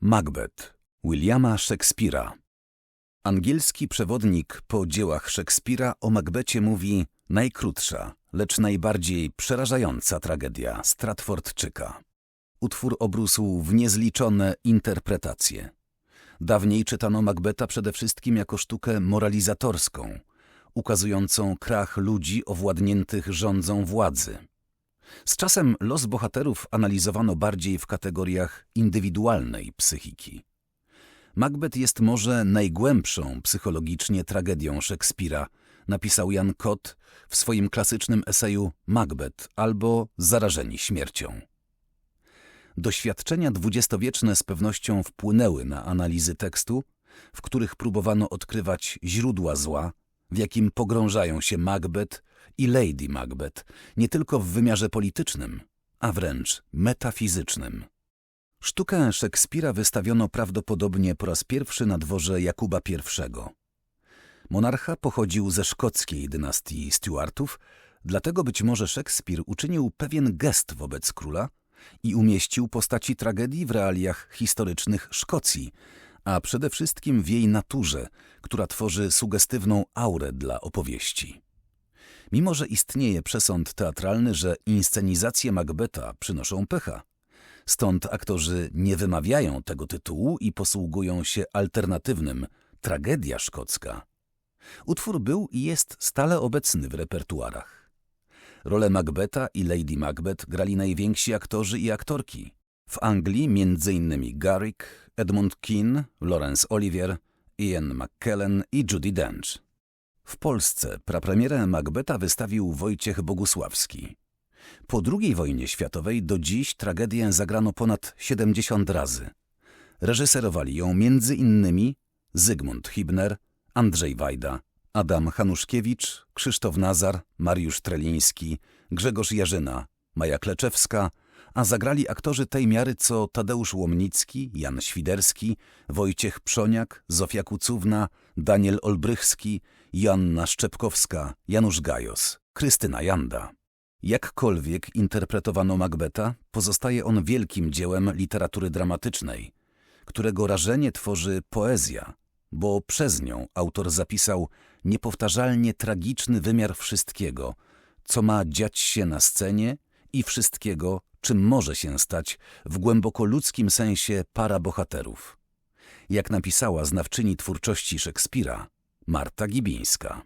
Macbeth Williama Szekspira Angielski przewodnik po dziełach Szekspira o Macbecie mówi najkrótsza, lecz najbardziej przerażająca tragedia Stratfordczyka. Utwór obrósł w niezliczone interpretacje. Dawniej czytano Macbeta przede wszystkim jako sztukę moralizatorską, ukazującą krach ludzi owładniętych rządzą władzy. Z czasem los bohaterów analizowano bardziej w kategoriach indywidualnej psychiki. Macbeth jest może najgłębszą psychologicznie tragedią Szekspira, napisał Jan Kot w swoim klasycznym eseju Macbeth albo Zarażeni śmiercią. Doświadczenia dwudziestowieczne z pewnością wpłynęły na analizy tekstu, w których próbowano odkrywać źródła zła, w jakim pogrążają się Macbeth i Lady Macbeth, nie tylko w wymiarze politycznym, a wręcz metafizycznym. Sztukę Szekspira wystawiono prawdopodobnie po raz pierwszy na dworze Jakuba I. Monarcha pochodził ze szkockiej dynastii Stuartów, dlatego być może Szekspir uczynił pewien gest wobec króla i umieścił postaci tragedii w realiach historycznych Szkocji, a przede wszystkim w jej naturze, która tworzy sugestywną aurę dla opowieści. Mimo, że istnieje przesąd teatralny, że inscenizacje Macbeta przynoszą pecha, stąd aktorzy nie wymawiają tego tytułu i posługują się alternatywnym tragedia szkocka. Utwór był i jest stale obecny w repertuarach. Rolę Macbeta i Lady Macbeth grali najwięksi aktorzy i aktorki. W Anglii m.in. Garrick, Edmund Kean, Laurence Olivier, Ian McKellen i Judy Dench. W Polsce prapremierę Macbeta wystawił Wojciech Bogusławski. Po II wojnie światowej do dziś tragedię zagrano ponad 70 razy. Reżyserowali ją innymi Zygmunt Hibner, Andrzej Wajda, Adam Hanuszkiewicz, Krzysztof Nazar, Mariusz Treliński, Grzegorz Jarzyna, Maja Kleczewska, a zagrali aktorzy tej miary co Tadeusz Łomnicki, Jan Świderski, Wojciech Przoniak, Zofia Kucówna, Daniel Olbrychski, Joanna Szczepkowska, Janusz Gajos, Krystyna Janda. Jakkolwiek interpretowano Macbeta, pozostaje on wielkim dziełem literatury dramatycznej, którego rażenie tworzy poezja, bo przez nią autor zapisał niepowtarzalnie tragiczny wymiar wszystkiego, co ma dziać się na scenie i wszystkiego, czym może się stać w głęboko ludzkim sensie para bohaterów. Jak napisała znawczyni twórczości Szekspira Marta Gibińska.